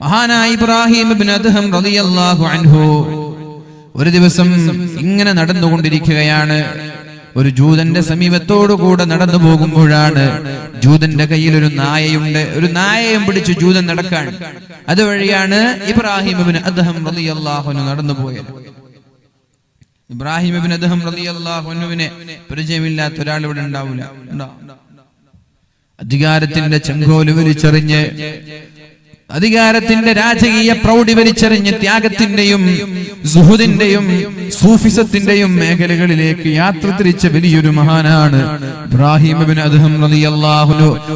മഹാനായ ഇബ്രാഹിം അദ്ഹം റളിയല്ലാഹു അൻഹു ഒരു ദിവസം ഇങ്ങനെ നടന്നുകൊണ്ടിരിക്കുകയാണ്. ഒരു ജൂതന്റെ സമീപത്തോടുകൂടെ നടന്നു പോകുമ്പോഴാണ് ജൂതന്റെ കയ്യിൽ ഒരു നായയുണ്ട്. ഒരു നായയും പിടിച്ച് ജൂതൻ നടക്കാൻ അതുവഴിയാണ് ഇബ്രാഹിം റളിയല്ലാഹു അൻഹു നടന്നു പോയത് ഇബ്രാഹിം ഇബ്നു അദ്ഹം റളിയല്ലാഹു അൻഹുവിനെ പരിചയമില്ലാത്ത ഒരാൾ ഇവിടെ ഉണ്ടാവില്ല. ഉണ്ടോ? അധികാരത്തിന്റെ ചെങ്കോൽ വലിച്ചെറിഞ്ഞ് അധികാരത്തിന്റെ രാജകീയ പ്രൗഢി വലിച്ചെറിഞ്ഞ് ത്യാഗത്തിന്റെയും സുഹുദിന്റെയും സൂഫിസത്തിന്റെയും മേഖലകളിലേക്ക് യാത്ര തിരിച്ച വലിയൊരു മഹാനാണ് ഇബ്രാഹിം ഇബ്നു അദ്ഹം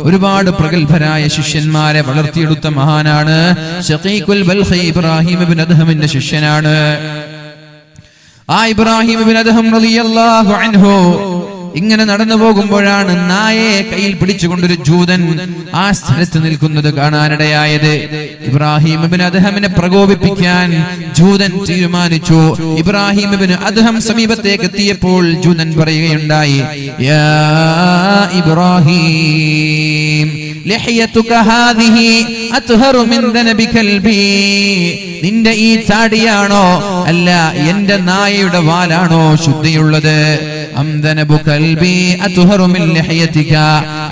ഒരുപാട് പ്രഗത്ഭരായ ശിഷ്യന്മാരെ വളർത്തിയെടുത്ത മഹാനാണ്. ഷഖീഖുൽ ബൽഖി ഇബ്രാഹിം ഇബ്നു അദ്ഹമിന്റെ ശിഷ്യനാണ്. ആ ഇബ്രാഹിം ഇബ്നു അദ്ഹം റളിയല്ലാഹു അൻഹു ഇങ്ങനെ നടന്നു പോകുമ്പോഴാണ് നായയെ കയ്യിൽ പിടിച്ചുകൊണ്ടൊരു ജൂതൻ ആ സ്ഥലത്ത് നിൽക്കുന്നത് കാണാനിടയായത്. ഇബ്രാഹിം ഇബ്നു അദ്ഹമിനെ പ്രകോപിപ്പിക്കാൻ ജൂതൻ തീരുമാനിച്ചു. ഇബ്രാഹിം അദ്ഹം സമീപത്തേക്ക് എത്തിയപ്പോൾ ജൂതൻ പറയുകയുണ്ടായി ഇബ്രാഹിം ഹാദിഹി മിൻ നിന്റെ ഈ ചാടിയാണോ അല്ല എന്റെ നായയുടെ വാലാണോ ശുദ്ധിയുള്ളത്?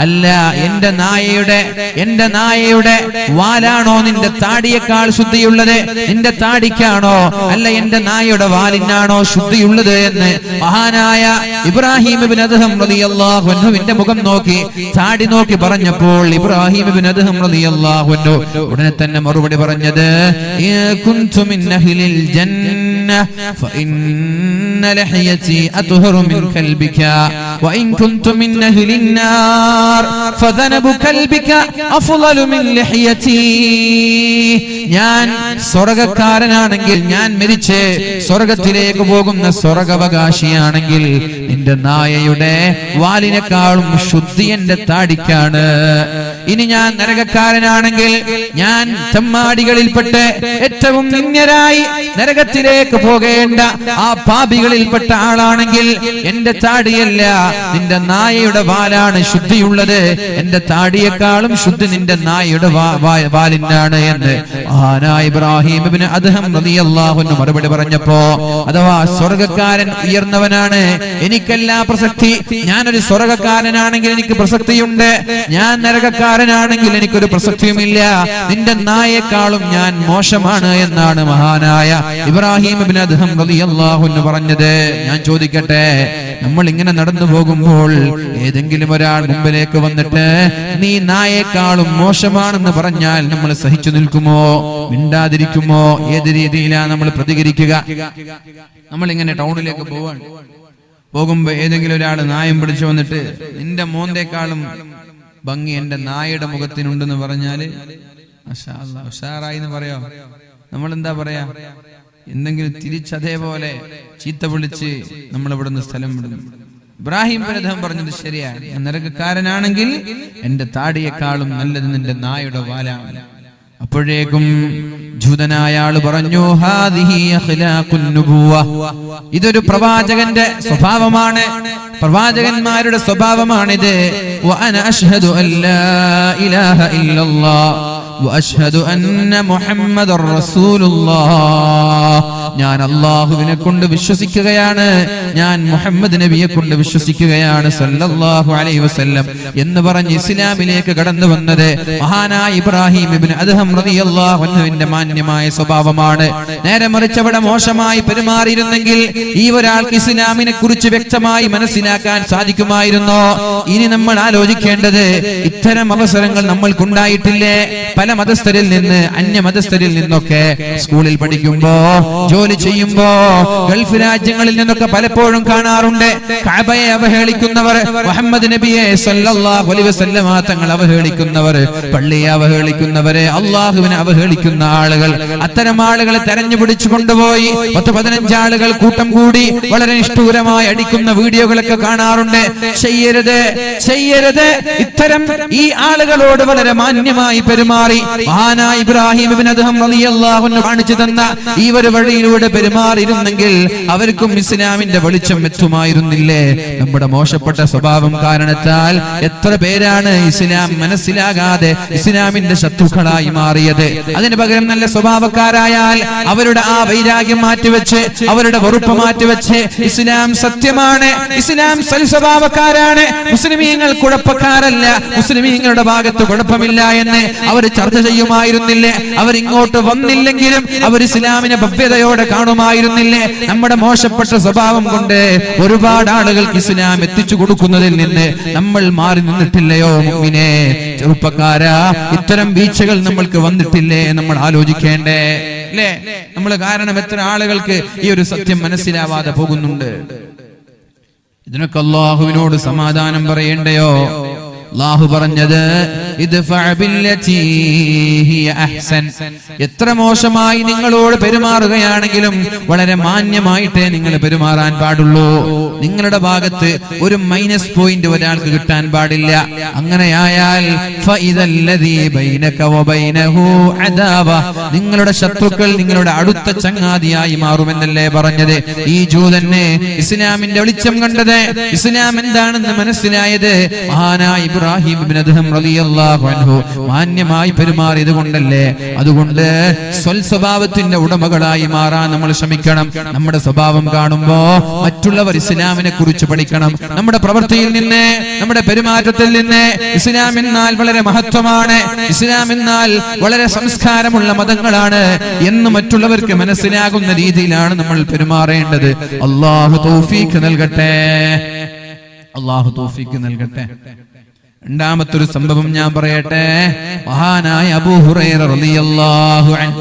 അല്ല എന്റെ നായയുടെ എന്റെ നായയുടെ വാലാണോ നിന്റെ താടിയേക്കാൾ ശുദ്ധിയുള്ളത്? നിന്റെ താടിക്കാണോ? അല്ല എന്റെ നായയുടെ വാലിനാണോ ശുദ്ധിയുള്ളത് എന്ന്? മഹാനായ ഇബ്രാഹിം ഇബ്നു അദ്ഹം റളിയല്ലാഹു അൻഹുവിന്റെ മുഖം നോക്കി താടി നോക്കി പറഞ്ഞപ്പോൾ ഇബ്രാഹിം ഇബ്നു അദ്ഹം റളിയല്ലാഹു അൻഹു ഉടനെ തന്നെ മറുപടി പറഞ്ഞു "ഇൻ കുൻതു മിൻ അഹ്ലിൽ ജന്ന ഫഇന്ന لحيتي أطهر من كلبك وإن كنت من أهل النار فذنب كلبك أفضل من لحيتي ഞാൻ സ്വർഗക്കാരനാണെങ്കിൽ ഞാൻ മരിച്ച് സ്വർഗത്തിലേക്ക് പോകുന്ന സ്വർഗാവകാശിയാണെങ്കിൽ നിന്റെ നായയുടെ വാലിനേക്കാളും ശുദ്ധി എന്റെ താടിക്കാണ്. ഇനി ഞാൻ നരകക്കാരനാണെങ്കിൽ ഞാൻ ചമ്മാടികളിൽപ്പെട്ട് ഏറ്റവും നിന്യരായി നരകത്തിലേക്ക് പോകേണ്ട ആ പാപികളിൽപ്പെട്ട ആളാണെങ്കിൽ എന്റെ താടിയല്ല നിന്റെ നായയുടെ വാലാണ് ശുദ്ധിയുള്ളത്. എന്റെ താടിയേക്കാളും ശുദ്ധി നിന്റെ നായയുടെ വാലിനാണ് എന്ന് മഹാനായ ഇബ്രാഹിം അദ്ദേഹം മറുപടി പറഞ്ഞപ്പോ അഥവാ സ്വർഗക്കാരൻ ഉയർന്നവനാണ് എനിക്കല്ല പ്രസക്തി. ഞാനൊരു സ്വർഗക്കാരനാണെങ്കിൽ എനിക്ക് പ്രസക്തിയുണ്ട്. ഞാൻ നരകക്കാരനാണെങ്കിൽ എനിക്കൊരു പ്രസക്തിയുമില്ല. നിന്റെ നായേക്കാളും ഞാൻ മോശമാണ് എന്നാണ് മഹാനായ ഇബ്രാഹിം ഇബ്നു അദ്ഹം റളിയല്ലാഹു അൻഹു പറഞ്ഞത്. ഞാൻ ചോദിക്കട്ടെ നമ്മൾ ഇങ്ങനെ നടന്നു പോകുമ്പോൾ ഏതെങ്കിലും ഒരാൾ മുമ്പിലേക്ക് വന്നിട്ട് നീ നായേക്കാളും മോശമാണെന്ന് പറഞ്ഞാൽ നമ്മൾ സഹിച്ചു നിൽക്കുമോ? മിണ്ടാതിരിക്കുമോ? ഏത് രീതിയിലാണ് നമ്മൾ പ്രതികരിക്കുക? നമ്മൾ ഇങ്ങനെ ടൗണിലേക്ക് പോവാണ്. പോകുമ്പോ ഏതെങ്കിലും ഒരാൾ നായം പിടിച്ചു വന്നിട്ട് നിന്റെ മോന്തേക്കാളും ഭംഗി എന്റെ നായയുടെ മുഖത്തിനുണ്ടെന്ന് പറഞ്ഞാൽ ഉഷാറായി എന്ന് പറയാം? നമ്മൾ എന്താ പറയാ? എന്തെങ്കിലും തിരിച്ചതേപോലെ ചീത്ത വിളിച്ച് നമ്മൾ ഇവിടുന്ന് സ്ഥലം വിടുന്നു ഇബ്രാഹിം പരധം പറഞ്ഞത് ശരിയാണ് ഞാൻ നിരക്കാരനാണെങ്കിൽ എന്റെ താടിയേക്കാളും നല്ലത് നിന്റെ നായുടെ വാലാണ് അപ്പോഴേക്കും ജൂതനായ ആൾ പറഞ്ഞു. ഇതൊരു പ്രവാചകന്റെ സ്വഭാവമാണ് പ്രവാചകന്മാരുടെ സ്വഭാവമാണിത് ഇലാഹ ഇല്ലല്ലാഹ് ഞാൻ അള്ളാഹുവിനെ കൊണ്ട് വിശ്വസിക്കുകയാണ്. ഞാൻ മുഹമ്മദ് നബിയെ കൊണ്ട് വിശ്വസിക്കുകയാണ്. സല്ലല്ലാഹു അലൈഹി വസല്ലം എന്ന് പറഞ്ഞ് ഇസ്ലാമിലേക്ക് കടന്നു വന്നത് മഹാനായ ഇബ്രാഹിം ഇബ്നു അദ്ഹം റളിയല്ലാഹു അൻഹുവിന്റെ മാന്യമായ സ്വഭാവമാണ്. നേരെ മറിച്ച് അവിടെ മോശമായി പെരുമാറിയിരുന്നെങ്കിൽ ഈ ഒരാൾക്ക് ഇസ്ലാമിനെ കുറിച്ച് വ്യക്തമായി മനസ്സിലാക്കാൻ സാധിക്കുമായിരുന്നോ? ഇനി നമ്മൾ ആലോചിക്കേണ്ടത് ഇത്തരം അവസരങ്ങൾ നമ്മൾക്കുണ്ടായിട്ടില്ലേ? പല മതസ്ഥരിൽ നിന്ന് അന്യ മതസ്ഥരിൽ നിന്നൊക്കെ സ്കൂളിൽ പഠിക്കുമ്പോ ജോലി ചെയ്യുമ്പോ ഗൾഫ് രാജ്യങ്ങളിൽ നിന്നൊക്കെ പലപ്പോഴും കാണാറുണ്ട്. കഅബയെ അവഹേളിക്കുന്നവർ മുഹമ്മദ് നബിയെ സല്ലല്ലാഹു അലൈഹി വസല്ലമ തങ്ങൾ അവഹേളിക്കുന്നവർ പള്ളിയെ അവഹേളിക്കുന്നവരെ അള്ളാഹുവിനെ അവഹേളിക്കുന്ന ആളുകൾ. അത്തരം ആളുകളെ തെരഞ്ഞു പിടിച്ചു കൊണ്ടുപോയി പത്ത് പതിനഞ്ച് ആളുകൾ കൂട്ടം കൂടി വളരെ നിഷ്ഠൂരമായി അടിക്കുന്ന വീഡിയോകളൊക്കെ കാണാറുണ്ട്. ചെയ്യരുത് ചെയ്യരുത്. ഇത്തരം ഈ ആളുകളോട് വളരെ മാന്യമായി പെരുമാറി. മഹാനായ ഇബ്രാഹിം അൻഹു കാണിച്ചു തന്ന ഈ ഒരു വഴിയിലൂടെ വഴിയിലൂടെ പെരുമാറിയിരുന്നെങ്കിൽ അവർക്കും ഇസ്ലാമിന്റെ വെളിച്ചം എത്തുമായിരുന്നില്ലേ നമ്മുടെ മോശപ്പെട്ട സ്വഭാവം കാരണത്താൽ എത്ര പേരാണ് ഇസ്ലാം മനസ്സിലാകാതെ ഇസ്ലാമിന്റെ ശത്രുക്കളായി മാറിയത്? അതിന് പകരം നല്ല സ്വഭാവക്കാരായാൽ അവരുടെ ആ വൈരാഗ്യം മാറ്റിവെച്ച് അവരുടെ വെറുപ്പ് മാറ്റിവെച്ച് ഇസ്ലാം സത്യമാണ്. ഇസ്ലാം സൽസ്വഭാവക്കാരാണ് മുസ്ലിമീങ്ങൾ കുഴപ്പക്കാരല്ല. മുസ്ലിമീങ്ങളുടെ ഭാഗത്ത് കുഴപ്പമില്ല എന്ന് അവർ ചർച്ച ചെയ്യുമായിരുന്നില്ലേ? അവരിങ്ങോട്ട് വന്നില്ലെങ്കിലും അവർ ഇസ്ലാമിനെ ഭവ്യതയോടെ കാണുമായിരുന്നില്ലേ? നമ്മുടെ മോശപ്പെട്ട സ്വഭാവം കൊണ്ട് ഒരുപാട് ആളുകൾക്ക് ഇസ്ലാം എത്തിച്ചു കൊടുക്കുന്നതിൽ നിന്ന് നമ്മൾ മാറി നിന്നിട്ടില്ലയോ മുമ്പിനെ ചെറുപ്പക്കാരാ ഇത്തരം വീഴ്ചകൾ നമ്മൾക്ക് വന്നിട്ടില്ലേ നമ്മൾ ആലോചിക്കേണ്ടേ? അല്ലേ നമ്മൾ കാരണം എത്ര ആളുകൾക്ക് ഈ ഒരു സത്യം മനസ്സിലാവാതെ പോകുന്നുണ്ട്. ഇതിനൊക്കെ അള്ളാഹുവിനോട് സമാധാനം പറയേണ്ടയോ? അള്ളാഹു പറഞ്ഞത് ഇത് എത്ര മോശമായി നിങ്ങളോട് പെരുമാറുകയാണെങ്കിലും വളരെ മാന്യമായിട്ടേ നിങ്ങൾ പെരുമാറാൻ പാടുള്ളൂ. നിങ്ങളുടെ ഭാഗത്ത് ഒരു മൈനസ് പോയിന്റ് ഒരാൾക്ക് കിട്ടാൻ പാടില്ല. അങ്ങനെയായാൽ നിങ്ങളുടെ ശത്രുക്കൾ നിങ്ങളുടെ അടുത്ത ചങ്ങാതിയായി മാറുമെന്നല്ലേ പറഞ്ഞത്? ഈ ജൂതന്നെ ഇസ്ലാമിന്റെ വെളിച്ചം കണ്ടത്. ഇസ്ലാം എന്താണെന്ന് മനസ്സിലായത്? മഹാനായ ഇബ്രാഹിം അൻഹു മാന്യമായി പെരുമാറിയത് കൊണ്ടല്ലേ? അതുകൊണ്ട് സ്വൽ സ്വഭാവത്തിന്റെ ഉടമകളായി മാറാൻ നമ്മൾ ശ്രമിക്കണം. നമ്മുടെ സ്വഭാവം കാണുമ്പോ മറ്റുള്ളവർ ഇസ്ലാമിനെ കുറിച്ച് പഠിക്കണം. നമ്മുടെ പ്രവൃത്തിയിൽ നിന്ന് നമ്മുടെ പെരുമാറ്റത്തിൽ നിന്ന് ഇസ്ലാം എന്നാൽ വളരെ മഹത്വമാണ്. ഇസ്ലാം എന്നാൽ വളരെ സംസ്കാരമുള്ള മതങ്ങളാണ് എന്ന് മറ്റുള്ളവർക്ക് മനസ്സിലാകുന്ന രീതിയിലാണ് നമ്മൾ പെരുമാറേണ്ടത്. അള്ളാഹു തോഫീക്ക് നൽകട്ടെ. അള്ളാഹു തോഫീക്ക് നൽകട്ടെ. രണ്ടാമത്തെ ഒരു സംഭവം ഞാൻ പറയട്ടെ. മഹാനായ അബൂ റളിയല്ലാഹു അൻഹു.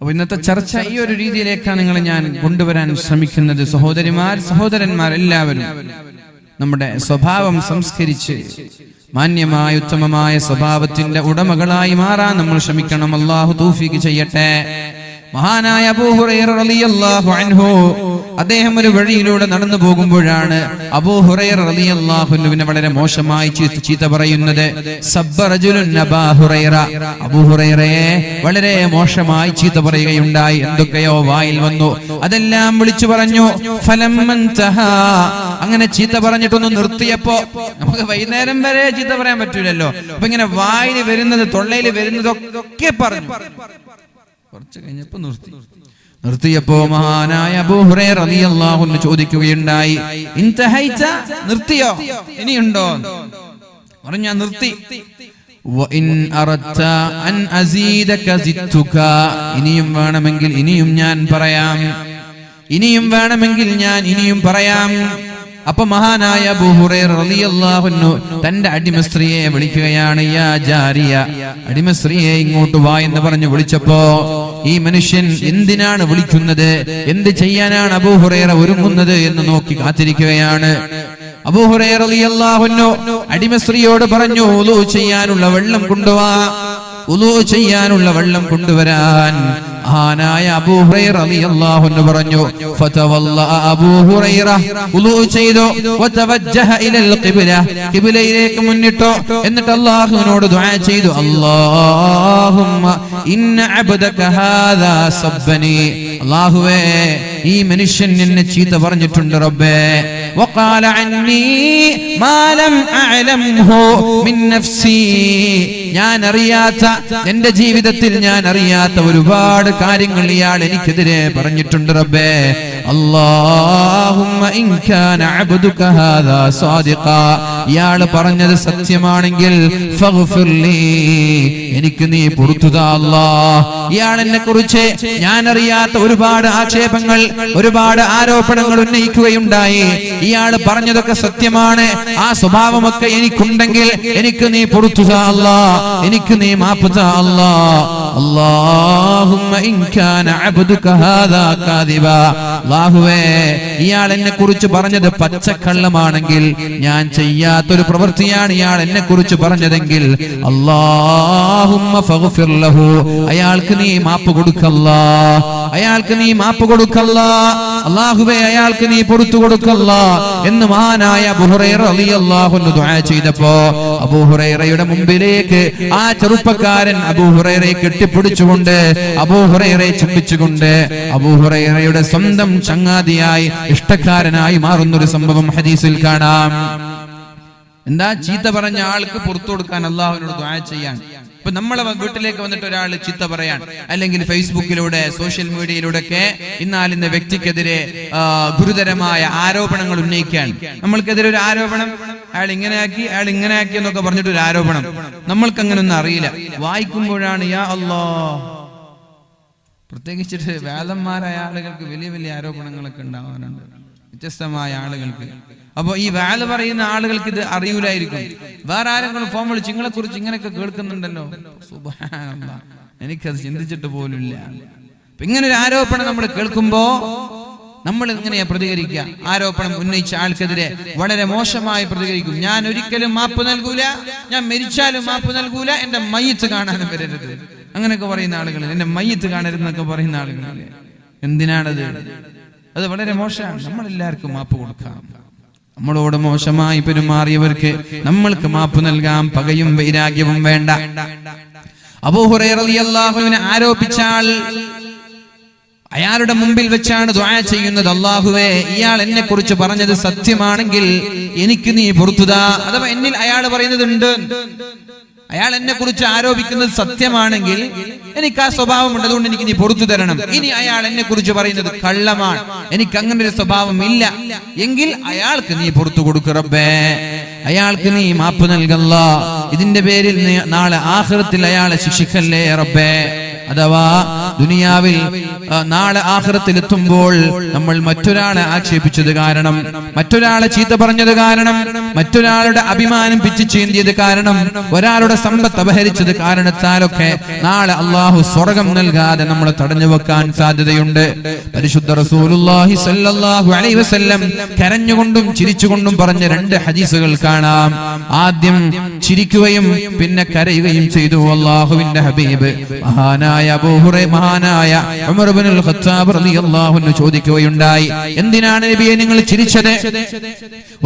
അപ്പൊ ഇന്നത്തെ ചർച്ച ഈ ഒരു രീതിയിലേക്കാണ് നിങ്ങൾ ഞാൻ കൊണ്ടുവരാൻ ശ്രമിക്കുന്നത്. സഹോദരിമാർ സഹോദരന്മാർ എല്ലാവരും നമ്മുടെ സ്വഭാവം സംസ്കരിച്ച് മാന്യമായ ഉത്തമമായ സ്വഭാവത്തിന്റെ ഉടമകളായി മാറാൻ നമ്മൾ ശ്രമിക്കണം. അള്ളാഹു തൗഫീഖ് ചെയ്യട്ടെ. മഹാനായ അബൂ ഹുറൈറ റളിയല്ലാഹു അൻഹു. അദ്ദേഹം ഒരു വഴിയിലൂടെ നടന്നു പോകുമ്പോഴാണ് അബൂ ഹുറൈർ റളിയല്ലാഹുവിനെ വളരെ മോശമായി ചീത്ത പറയുന്നത്. അബാ ഹുറൈറ. അബൂ ഹുറൈറയെ വളരെ മോശമായി ചീത്ത പറയുകയുണ്ടായി. എന്തൊക്കെയോ വായിൽ വന്നു. അതെല്ലാം വിളിച്ചു പറഞ്ഞു. അങ്ങനെ ചീത്ത പറഞ്ഞിട്ടൊന്ന് നിർത്തിയപ്പോ നമുക്ക് വൈകുന്നേരം വരെ ചീത്ത പറയാൻ പറ്റൂലല്ലോ. അപ്പൊ ഇങ്ങനെ വായിൽ വരുന്നത് തൊള്ളയിൽ വരുന്നതൊക്കെ പറഞ്ഞു. കുറച്ച് കഴിഞ്ഞപ്പോ നിർത്തി. നിർത്തിയപ്പോ മഹാനായ അബൂ ഹുറൈറ റളിയല്ലാഹു അൻഹു ചോദിക്കുകയുണ്ടായി ഇൻതഹൈത? നിർത്തിയോ? ഇനിയുണ്ടോ? പറഞ്ഞു ഞാൻ നിർത്തി. ഇനിയും വേണമെങ്കിൽ ഇനിയും ഞാൻ പറയാം. ഇനിയും വേണമെങ്കിൽ ഞാൻ ഇനിയും പറയാം. അപ്പൊ മഹാനായ തന്റെ അടിമ സ്ത്രീയെ വിളിക്കുകയാണ് യാ ജാരിയ അടിമ സ്ത്രീയെ ഇങ്ങോട്ട് വാ എന്ന് പറഞ്ഞു വിളിച്ചപ്പോ ഈ മനുഷ്യൻ എന്തിനാണ് വിളിക്കുന്നത്? എന്ത് ചെയ്യാനാണ് അബൂ ഹുറൈറ ഒരുങ്ങുന്നത്? എന്ന് നോക്കി കാത്തിരിക്കുകയാണ്. അബൂ ഹുറൈറ റളിയല്ലാഹു അൻഹു അടിമ പറഞ്ഞു ഉലു ചെയ്യാനുള്ള വെള്ളം കൊണ്ടുവാ ഉലു ചെയ്യാനുള്ള വെള്ളം കൊണ്ടുവരാൻ. മഹാനായ അബൂ ഹുറൈറ റളിയല്ലാഹു അൻഹു പറഞ്ഞു ഫതവല്ല അബൂ ഹുറൈറ ഉളൂ ചെയ്തു വതവജ്ജഹ ഇലൽ ഖിബ്ല ഖിബ്ലയിലേക്ക് മുന്നിട്ടു എന്നിട്ട് അല്ലാഹുവിനോട് ദുആ ചെയ്തു അല്ലാഹുമ്മ ഇന്ന അബ്ദക ഹാദാ സബ്ബനി അല്ലാഹുവേ ഈ മനുഷ്യൻ എന്നെ ചീത്ത പറഞ്ഞിട്ടുണ്ട് റബ്ബേ وقال عني ما لم أعلمه من نفسي ഞാൻ അറിയാത്ത എന്റെ ജീവിതത്തിൽ ഞാൻ അറിയാത്ത ഒരുപാട് കാര്യങ്ങൾ ഇയാൾ എനിക്കെതിരെ പറഞ്ഞിട്ടുണ്ട് റബ്ബേ. ഇയാൾ പറഞ്ഞത് സത്യമാണെങ്കിൽ എനിക്ക് നീ പൊറുത്തുതാ ഇയാൾ കുറിച്ച് ഞാൻ അറിയാത്ത ഒരുപാട് ആക്ഷേപങ്ങൾ ഒരുപാട് ആരോപണങ്ങൾ ഉന്നയിക്കുകയുണ്ടായി. ഇയാൾ പറഞ്ഞതൊക്കെ സത്യമാണ്. ആ സ്വഭാവമൊക്കെ എനിക്കുണ്ടെങ്കിൽ എനിക്ക് നീ പൊറുത്തുതാ അല്ലാ എനിക്ക് നീ മാപ്പ് ത അല്ലാ. അല്ലാഹുമ്മ ഇൻ കാന അബ്ദുക ഹാദാ കാദിബ. അല്ലാഹുവേ ഇയാൾ എന്നെ കുറിച്ച് പറഞ്ഞത് പച്ചക്കള്ളമാണെങ്കിൽ ഞാൻ ചെയ്യാത്തൊരു പ്രവൃത്തിയാണ് ഇയാൾ എന്നെ കുറിച്ച് പറഞ്ഞതെങ്കിൽ അല്ലാഹുമ്മ ഫഗ്ഫിർ ലഹു. അയാൾക്ക് നീ മാപ്പ് കൊടുക്കല്ലാ. അയാൾക്ക് നീ മാപ്പ് കൊടുക്കല്ല. അള്ളാഹുവേ അയാൾക്ക് നീ പൊറത്തു കൊടുക്കല്ല. എന്ന് മഹാനായ അബൂഹുറൈറ റളിയല്ലാഹു അൻഹു ദുആ ചെയ്തപ്പോ അബൂഹുറൈറയുടെ മുമ്പിലേക്ക് ആ ചെറുപ്പക്കാരൻ അബൂഹുറൈറയെ കെട്ടിപ്പിടിച്ചുകൊണ്ട് അബൂഹുറൈറയെ ചുംബിച്ചുകൊണ്ട് അബൂഹുറൈറയുടെ സ്വന്തം ചങ്ങാതിയായി ഇഷ്ടക്കാരനായി മാറുന്ന ഒരു സംഭവം ഹദീസിൽ കാണാം. എന്താ ചീത്ത പറഞ്ഞ ആൾക്ക് പുറത്തു കൊടുക്കാൻ അള്ളാഹുവിനോട് ദുആ ചെയ്യാൻ? ഇപ്പൊ നമ്മളെ വീട്ടിലേക്ക് വന്നിട്ട് ഒരാൾ ചിത്ത പറയാൻ അല്ലെങ്കിൽ ഫേസ്ബുക്കിലൂടെ സോഷ്യൽ മീഡിയയിലൂടെ ഒക്കെ ഇന്നാലിന്ന വ്യക്തിക്കെതിരെ ഗുരുതരമായ ആരോപണങ്ങൾ ഉന്നയിക്കാൻ നമ്മൾക്കെതിരെ ഒരു ആരോപണം അയാൾ ഇങ്ങനെ ആക്കി അയാൾ ഇങ്ങനെ ആക്കി എന്നൊക്കെ പറഞ്ഞിട്ട് ഒരു ആരോപണം. നമ്മൾക്ക് അങ്ങനെ ഒന്നും അറിയില്ല. വായിക്കുമ്പോഴാണ് യാ അല്ലോ. പ്രത്യേകിച്ചിട്ട് വേദന്മാരായ ആളുകൾക്ക് വലിയ വലിയ ആരോപണങ്ങളൊക്കെ ഉണ്ടാവാറുണ്ട്. വ്യത്യസ്തമായ ആളുകൾക്ക്. അപ്പോൾ ഈ വാൽ പറയുന്ന ആളുകൾക്ക് ഇത് അറിയൂലായിരിക്കും. വേറെ ആരെങ്കിലും ഫോൺ വിളിച്ച് നിങ്ങളെ കുറിച്ച് ഇങ്ങനെയൊക്കെ കേൾക്കുന്നുണ്ടല്ലോ. എനിക്കത് ചിന്തിച്ചിട്ട് പോലുമില്ല. ഇങ്ങനെ ഒരു ആരോപണം നമ്മൾ കേൾക്കുമ്പോ നമ്മൾ എങ്ങനെയാ പ്രതികരിക്കുക? ആരോപണം ഉന്നയിച്ച ആൾക്കെതിരെ വളരെ മോശമായി പ്രതികരിക്കും. ഞാൻ ഒരിക്കലും മാപ്പ് നൽകൂല. ഞാൻ മരിച്ചാലും മാപ്പ് നൽകൂല. എന്റെ മയ്യത്ത് കാണാനും വരരുത്. അങ്ങനെയൊക്കെ പറയുന്ന ആളുകൾ എന്റെ മയ്യത്ത് കാണരുതെന്നൊക്കെ പറയുന്ന ആളുകൾ എന്തിനാണത്? അത് വളരെ മോശമാണ്. നമ്മൾ എല്ലാവർക്കും മാപ്പ് കൊടുക്കാം. നമ്മളോട് മോശമായി പെരുമാറിയവർക്ക് നമ്മൾക്ക് മാപ്പ് നൽകാം. പകയും വൈരാഗ്യവും വേണ്ട. അബൂഹുറൈറിയാഹുവിനെ ആരോപിച്ചാൽ അയാളുടെ മുമ്പിൽ വെച്ചാണ് ദ്വായ ചെയ്യുന്നത്. അള്ളാഹുവേ ഇയാൾ എന്നെ കുറിച്ച് പറഞ്ഞത് സത്യമാണെങ്കിൽ എനിക്ക് നീ പുറത്തുതാ. അഥവാ എന്നിൽ അയാൾ പറയുന്നത് അയാൾ എന്നെ കുറിച്ച് ആരോപിക്കുന്നത് സത്യമാണെങ്കിൽ എനിക്ക് ആ സ്വഭാവമുണ്ട് അതുകൊണ്ട് എനിക്ക് നീ പുറത്തു തരണം. ഇനി അയാൾ എന്നെ കുറിച്ച് പറയുന്നത് കള്ളമാണ്. എനിക്ക് അങ്ങനെ ഒരു സ്വഭാവം ഇല്ല. എങ്കിൽ അയാൾക്ക് നീ പുറത്തു കൊടുക്കറബേ അയാൾക്ക് നീ മാപ്പ് നൽകല്ല. ഇതിന്റെ പേരിൽ നാളെ ആഹൃത്തിൽ അയാളെ ശിക്ഷിക്കല്ലേ റബ്ബേ. അഥവാ ദുനിയാവിൽ നാളെ ആഹ്ലത്തിൽ എത്തുമ്പോൾ നമ്മൾ മറ്റൊരാളെ ആക്ഷേപിച്ചത് കാരണം മറ്റൊരാളെ ചീത്ത പറഞ്ഞത് കാരണം മറ്റൊരാളുടെ അഭിമാനം പിച്ചു ചീന്തിയത് കാരണം ഒരാളുടെ സമ്പത്ത് അപഹരിച്ചത് കാരണത്താലൊക്കെ നാളെ അള്ളാഹു സ്വർഗം നൽകാതെ നമ്മൾ തടഞ്ഞു വെക്കാൻ സാധ്യതയുണ്ട്. പരിശുദ്ധ റസൂലുള്ളാഹി സ്വല്ലല്ലാഹു അലൈഹി വസല്ലം കരഞ്ഞുകൊണ്ടും ചിരിച്ചുകൊണ്ടും പറഞ്ഞ രണ്ട് ഹദീസുകൾ കാണാം. ആദ്യം ചിരിക്കുകയും പിന്നെ കരയുകയും ചെയ്തു അള്ളാഹുവിന്റെ ഹബീബ്. മഹാനായ അബൂഹുറൈ മഹാനായ ഖത്താബ് റളിയല്ലാഹു ചോദിക്കുകയുണ്ടായി എന്തിനാണ് നബിയെ നിങ്ങൾ ചിരിച്ചത്?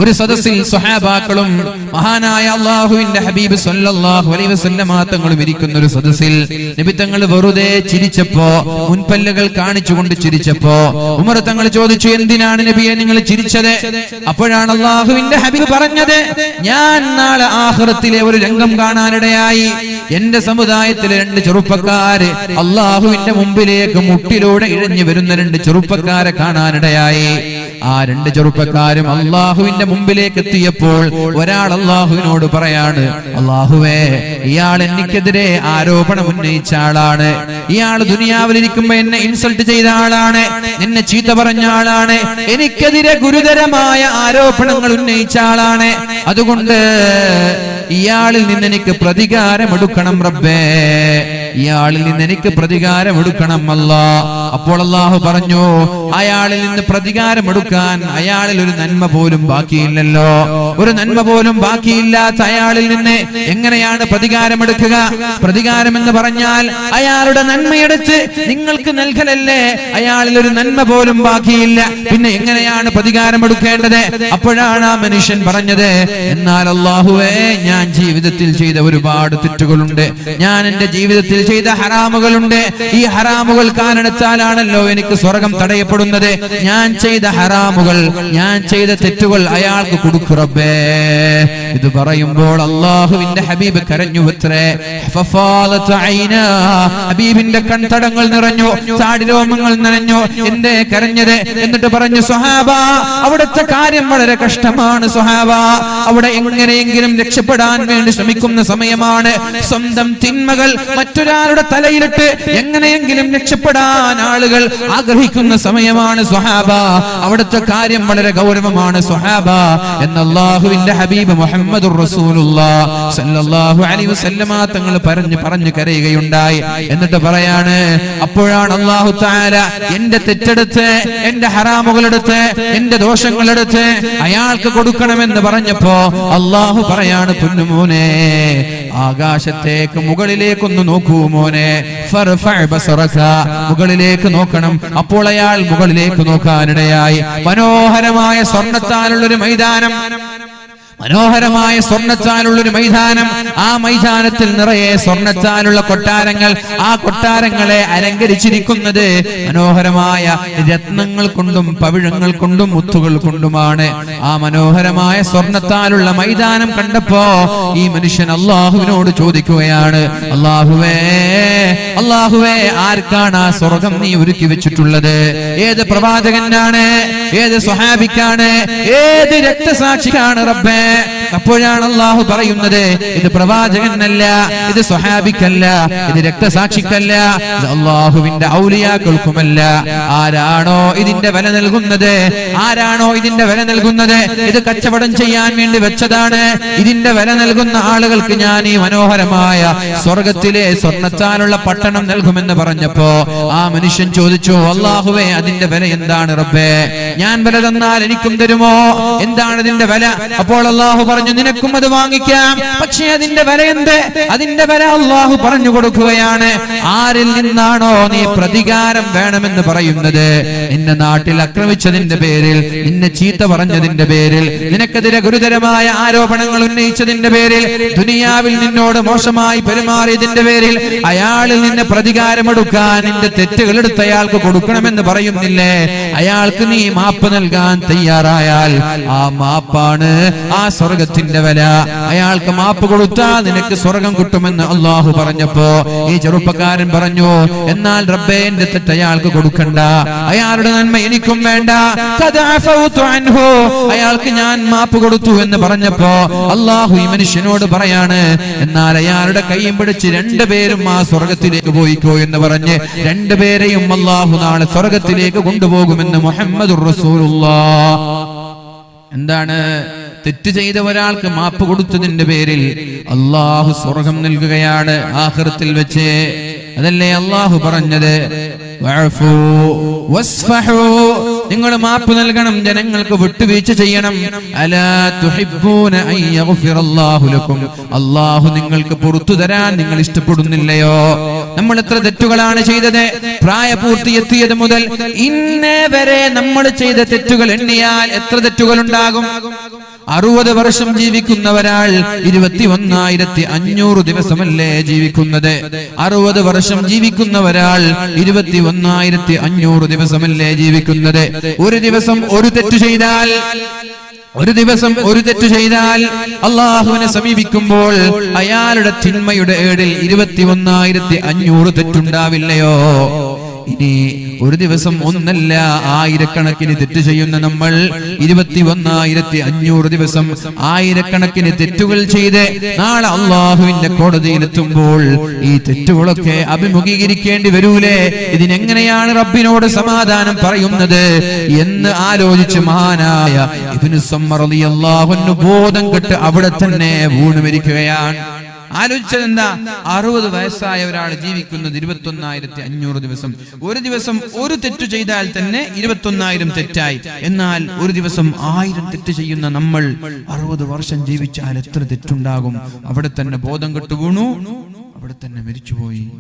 ഒരു സദസ്സിൽ സ്വഹാബാക്കളും മഹാനായ അള്ളാഹുവിന്റെ ഹബീബ് സല്ലല്ലാഹു അലൈഹി തങ്ങളും ഇരിക്കുന്ന ഒരു സദസ്സിൽ നബി തങ്ങൾ വെറുതെ ചിരിച്ചപ്പോ മുൻപല്ലുകൾ കാണിച്ചുകൊണ്ട് ചിരിച്ചപ്പോ ഉമർ തങ്ങൾ ചോദിച്ചു എന്തിനാണ് നബിയെ നിങ്ങൾ ചിരിച്ചത്? അപ്പോഴാണ് അള്ളാഹുവിന്റെ ഹബീബ് പറഞ്ഞത് ഞാൻ നാളെ ആഹ്റത്തിലെ ഒരു രംഗം കാണാനിടയായി. എന്റെ സമുദായത്തിലെ രണ്ട് ചെറുപ്പക്കാര് അള്ളാഹുവിന്റെ മുമ്പിലേക്ക് മുട്ടിലൂടെ ഇഴഞ്ഞു വരുന്ന രണ്ട് ചെറുപ്പക്കാരെ കാണാനിടയായി. ആ രണ്ട് ചെറുപ്പക്കാരും അള്ളാഹുവിന്റെ മുമ്പിലേക്ക് എത്തിയപ്പോൾ ഒരാൾ അള്ളാഹുവിനോട് പറയാണ് അള്ളാഹുവേ ഇയാൾ എനിക്കെതിരെ ആരോപണം ഉന്നയിച്ച ആളാണ്. ഇയാൾ ദുനിയാവിലിരിക്കുമ്പോ എന്നെ ഇൻസൾട്ട് ചെയ്ത ആളാണ്. എന്നെ ചീത്ത പറഞ്ഞ ആളാണ്. എനിക്കെതിരെ ഗുരുതരമായ ആരോപണങ്ങൾ ഉന്നയിച്ച ആളാണ്. അതുകൊണ്ട് ഇയാളിൽ നിന്ന് എനിക്ക് പ്രതികാരമെടുക്കണം റബ്ബേ. ഇയാളിൽ നിന്ന് എനിക്ക് പ്രതികാരം എടുക്കണം അല്ല. അപ്പോൾ അള്ളാഹു പറഞ്ഞു അയാളിൽ നിന്ന് പ്രതികാരം എടുക്കാൻ അയാളിൽ ഒരു നന്മ പോലും ബാക്കിയില്ലല്ലോ. ഒരു നന്മ പോലും ബാക്കിയില്ലാത്ത അയാളിൽ നിന്ന് എങ്ങനെയാണ് പ്രതികാരം എടുക്കുക? പ്രതികാരം എന്ന് പറഞ്ഞാൽ അയാളുടെ നന്മയെടുത്ത് നിങ്ങൾക്ക് നൽകലല്ലേ? അയാളിൽ ഒരു നന്മ പോലും ബാക്കിയില്ല. പിന്നെ എങ്ങനെയാണ് പ്രതികാരം എടുക്കേണ്ടത്? അപ്പോഴാണ് ആ മനുഷ്യൻ പറഞ്ഞത് എന്നാൽ അള്ളാഹുവേ ഞാൻ ജീവിതത്തിൽ ചെയ്ത ഒരുപാട് തെറ്റുകളുണ്ട്. ഞാൻ എന്റെ ജീവിതത്തിൽ ചെയ്ത ഹറാമുകളുണ്ട്. ഈ ഹറാമുകൾ കാരണത്താലാണല്ലോ എനിക്ക് സ്വർഗം തടയപ്പെടുന്നത്. ഞാൻ ചെയ്ത ഹറാമുകൾ ഞാൻ ചെയ്ത തെറ്റുകൾ അയാൾക്ക് കൊടുക്കുറബേ ഇത് പറയുമ്പോൾ അള്ളാഹുവിന്റെ ഹബീബ് കരഞ്ഞു. ഹബീബിന്റെ കൺതടങ്ങൾ നിറഞ്ഞു ചാടിരോമങ്ങൾ നിറഞ്ഞു എന്തേ കരഞ്ഞത്? എന്നിട്ട് പറഞ്ഞു സുഹാബ അവിടുത്തെ കാര്യം വളരെ കഷ്ടമാണ് സുഹാബ. അവിടെ എങ്ങനെയെങ്കിലും രക്ഷപ്പെടാൻ വേണ്ടി ശ്രമിക്കുന്ന സമയമാണ്. സ്വന്തം തിന്മകൾ മറ്റൊരാളുടെ തലയിലിട്ട് എങ്ങനെയെങ്കിലും രക്ഷപ്പെടാൻ ആളുകൾ ആഗ്രഹിക്കുന്ന സമയമാണ് സുഹാബ അവിടുത്തെ കാര്യം വളരെ ഗൗരവമാണ് സുഹാബ എന്നാഹുവിന്റെ അള്ളാഹുവിന്റെ ഹബീബ് മുഹമ്മദ് സല്ലല്ലാഹു അലൈഹി വസല്ലമ തങ്ങൾ പറഞ്ഞു പറഞ്ഞു കരയുകയുണ്ടായി. എന്നിട്ട് പറയാണ് അപ്പോഴാണ് അള്ളാഹു താര എന്റെ തെറ്റെടുത്ത് എന്റെ ഹറാമുകളെടുത്ത് എന്റെ ദോഷങ്ങളെടുത്ത് അയാൾക്ക് കൊടുക്കണമെന്ന് പറഞ്ഞപ്പോ അള്ളാഹു പറയാണ് പൊന്നുമോനെ ആകാശത്തേക്ക് മുകളിലേക്കൊന്ന് നോക്കൂ മോനെ. മുകളിലേക്ക് നോക്കണം. അപ്പോൾ അയാൾ മുകളിലേക്ക് നോക്കാനിടയായി. മനോഹരമായ സ്വർണത്താലുള്ളൊരു മൈതാനം. മനോഹരമായ സ്വർണച്ചാലുള്ള ഒരു മൈതാനം. ആ മൈതാനത്തിൽ നിറയെ സ്വർണച്ചാലുള്ള കൊട്ടാരങ്ങൾ. ആ കൊട്ടാരങ്ങളെ അലങ്കരിച്ചിരിക്കുന്നത് മനോഹരമായ രത്നങ്ങൾ കൊണ്ടും പവിഴങ്ങൾ കൊണ്ടും മുത്തുകൾ കൊണ്ടുമാണ്. ആ മനോഹരമായ സ്വർണത്താലുള്ള മൈതാനം കണ്ടപ്പോ ഈ മനുഷ്യൻ അള്ളാഹുവിനോട് ചോദിക്കുകയാണ് അള്ളാഹുവേ അള്ളാഹുവേ ആർക്കാണ് ആ സ്വർഗം നീ ഒരുക്കി വെച്ചിട്ടുള്ളത്? ഏത് പ്രവാചകനാണ്? ഏത് സ്വഹാബിക്കാണ്? ഏത് രക്തസാക്ഷിക്കാണ് റബ്ബേ? അപ്പോഴാണ് അള്ളാഹു പറയുന്നത് ഇത് പ്രവാചകനല്ല ഇത് സ്വഹാബിക്കല്ല ഇത് രക്തസാക്ഷിക്കല്ല അള്ളാഹുവിന്റെ ഔലിയാക്കൾക്കുമല്ല. ആരാണോ ഇതിന്റെ വില നൽകുന്നത്? ആരാണോ ഇതിന്റെ വില നൽകുന്നത്? ഇത് കച്ചവടം ചെയ്യാൻ വേണ്ടി വെച്ചതാണ്. ഇതിന്റെ വില നൽകുന്ന ആളുകൾക്ക് ഞാൻ ഈ മനോഹരമായ സ്വർഗത്തിലെ സ്വർണത്താലുള്ള പട്ടണം നൽകുമെന്ന് പറഞ്ഞപ്പോ ആ മനുഷ്യൻ ചോദിച്ചു അള്ളാഹുവേ അതിന്റെ വില എന്താണ് റബ്ബേ? ഞാൻ വില തന്നാൽ എനിക്കും തരുമോ? എന്താണ് ഇതിന്റെ വില? അപ്പോൾ അള്ളാഹു പറഞ്ഞു നിനക്കും അത് വാങ്ങിക്കാം. പക്ഷേ അതിന്റെ വില എന്ത്? അതിന്റെ വില അള്ളാഹു പറഞ്ഞു കൊടുക്കുകയാണ്. ആരിൽ നിന്നാണോ നീ പ്രതികാരം വേണമെന്ന് പറയുന്നത്? നിന്നെ നാട്ടിൽ ആക്രമിച്ചതിന്റെ പേരിൽ നിന്നെ ചീത്ത പറഞ്ഞതിന്റെ പേരിൽ നിനക്കെതിരെ ഗുരുതരമായ ആരോപണങ്ങൾ ഉന്നയിച്ചതിന്റെ പേരിൽ ദുനിയാവിൽ നിന്നോട് മോശമായി പെരുമാറിയതിന്റെ പേരിൽ അയാളിൽ നിന്ന് പ്രതികാരമെടുക്കാൻ നിന്റെ തെറ്റുകൾ എടുത്ത് അയാൾക്ക് കൊടുക്കണമെന്ന് പറയുന്നില്ലേ? അയാൾക്ക് നീ മാപ്പ് നൽകാൻ തയ്യാറായാൽ ആ മാപ്പാണ് ആ സ്വർഗത്തിന്റെ വില. അയാൾക്ക് മാപ്പ് കൊടുത്താൽ നിനക്ക് സ്വർഗം കിട്ടുമെന്ന് അള്ളാഹു പറഞ്ഞപ്പോ ഈ ചെറുപ്പക്കാരൻ പറഞ്ഞു എന്നാൽ റബ്ബേന്റെ തെറ്റ് അയാൾക്ക് കൊടുക്കണ്ട. അയാളുടെ നന്മ എനിക്കും വേണ്ട. അയാൾക്ക് ഞാൻ മാപ്പ് കൊടുത്തു എന്ന് പറഞ്ഞപ്പോ അള്ളാഹു ഈ മനുഷ്യനോട് പറയാണ് എന്നാൽ അയാളുടെ കൈയും പിടിച്ച് രണ്ടുപേരും ആ സ്വർഗത്തിലേക്ക് പോയിക്കോ എന്ന് പറഞ്ഞ് രണ്ടുപേരെയും അള്ളാഹു നാളെ സ്വർഗത്തിലേക്ക് കൊണ്ടുപോകുമെന്ന് മുഹമ്മദ് എന്താണ് തെറ്റ് ചെയ്ത ഒരാൾക്ക് മാപ്പ് കൊടുത്തതിന്റെ പേരിൽ അള്ളാഹു സ്വർഗം നൽകുകയാണ് ആഹൃത്തിൽ വെച്ച് അതല്ലേ അള്ളാഹു പറഞ്ഞത് വസ്ഫഹൂ. നിങ്ങൾ മാപ്പ് നൽകണം ജനങ്ങൾക്ക് വിട്ടുവീഴ്ച ചെയ്യണം. അള്ളാഹു നിങ്ങൾക്ക് പുറത്തു തരാൻ നിങ്ങൾ ഇഷ്ടപ്പെടുന്നില്ലയോ? നമ്മൾ എത്ര തെറ്റുകളാണ് ചെയ്തത്? പ്രായപൂർത്തി എത്തിയത് മുതൽ ഇന്നേ വരെ നമ്മൾ ചെയ്ത തെറ്റുകൾ എണ്ണിയാൽ എത്ര തെറ്റുകൾ ഉണ്ടാകും അറുപത് വർഷം ജീവിക്കുന്നവരാൾ ഇരുപത്തി ഒന്നായിരത്തി അഞ്ഞൂറ് ദിവസമല്ലേ ജീവിക്കുന്നത്? അറുപത് വർഷം ജീവിക്കുന്നവരാൾ ഇരുപത്തി ഒന്നായിരത്തി അഞ്ഞൂറ് ദിവസമല്ലേ ജീവിക്കുന്നത്? ഒരു ദിവസം ഒരു തെറ്റ് ചെയ്താൽ ഒരു ദിവസം ഒരു തെറ്റ് ചെയ്താൽ അള്ളാഹുവിനെ സമീപിക്കുമ്പോൾ അയാളുടെ തിന്മയുടെ ഏടിൽ ഇരുപത്തി ഒന്നായിരത്തി അഞ്ഞൂറ് തെറ്റുണ്ടാവില്ലയോ? ഇനി ഒരു ദിവസം ഒന്നല്ല ആയിരക്കണക്കിന് തെറ്റ് ചെയ്യുന്ന നമ്മൾ ഇരുപത്തി ഒന്നായിരത്തി അഞ്ഞൂറ് ദിവസം ആയിരക്കണക്കിന് തെറ്റുകൾ ചെയ്ത് നാളെ അള്ളാഹുവിന്റെ കോടതിയിലെത്തുമ്പോൾ ഈ തെറ്റുകളൊക്കെ അഭിമുഖീകരിക്കേണ്ടി വരൂലേ? ഇതിനെങ്ങനെയാണ് റബ്ബിനോട് സമാധാനം പറയുന്നത് എന്ന് ആലോചിച്ച് മഹാനായ ഇബ്നു സമ്മർ അൻഹു ബോധം കെട്ട് അവിടെ തന്നെ വീണു മരിക്കുകയാണ്. ആലോചിച്ചത് എന്താ? അറുപത് വയസ്സായ ഒരാൾ ജീവിക്കുന്നത് ഇരുപത്തൊന്നായിരത്തി അഞ്ഞൂറ് ദിവസം. ഒരു ദിവസം ഒരു തെറ്റ് ചെയ്താൽ തന്നെ ഇരുപത്തൊന്നായിരം തെറ്റായി. എന്നാൽ ഒരു ദിവസം ആയിരം തെറ്റ് ചെയ്യുന്ന നമ്മൾ അറുപത് വർഷം ജീവിച്ചാൽ എത്ര തെറ്റുണ്ടാകും? അവിടെ തന്നെ ബോധം കെട്ടുകൂണു അവിടെ തന്നെ മരിച്ചുപോയി.